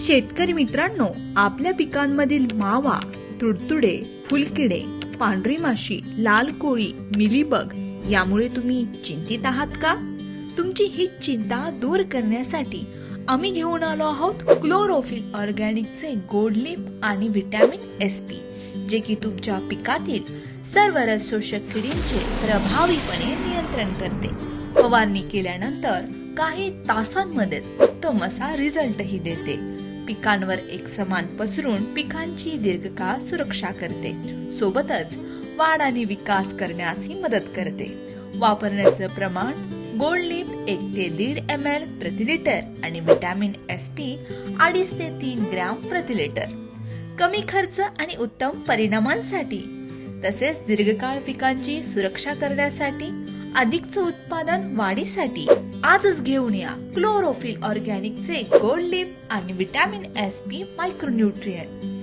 शेतकरी मित्रांनो आपल्या पिकांमधील मावा तुडतुडे फुलकिडे पांढरी माशी लाल कोळी मिलीबग यामुळे तुम्ही चिंतित आहात का? तुमची ही चिंता दूर करण्यासाठी आम्ही घेऊन आलो आहोत क्लोरोफिल ऑर्गॅनिकचे गोडलिप लिप आणि व्हिटॅमिन एस पी जे की तुमच्या पिकातील सर्व रसशोषक किडींचे प्रभावीपणे नियंत्रण करते. फवारणी केल्यानंतर काही तासांमध्ये उत्तम असा रिझल्टही देते. पिकांवर एक समान पसरून पिकांची दीर्घकाळ सुरक्षा करते. सोबतच वाढ आणि विकास करण्यासही मदत करते. वापरण्याचं प्रमाण गोल्ड लिप एक ते दीड एम एल प्रति लिटर आणि व्हिटॅमिन एस पी अडीच ते तीन ग्रॅम प्रति लिटर. कमी खर्च आणि उत्तम परिणामांसाठी तसेच दीर्घकाळ पिकांची सुरक्षा करण्यासाठी अधिकचं उत्पादन वाढीसाठी आजच घेऊन या. क्लोरोफिल ऑरगॅनिकचे गोल्ड लिप आणि विटॅमिन एस पी मायक्रोन्यूट्रिएंट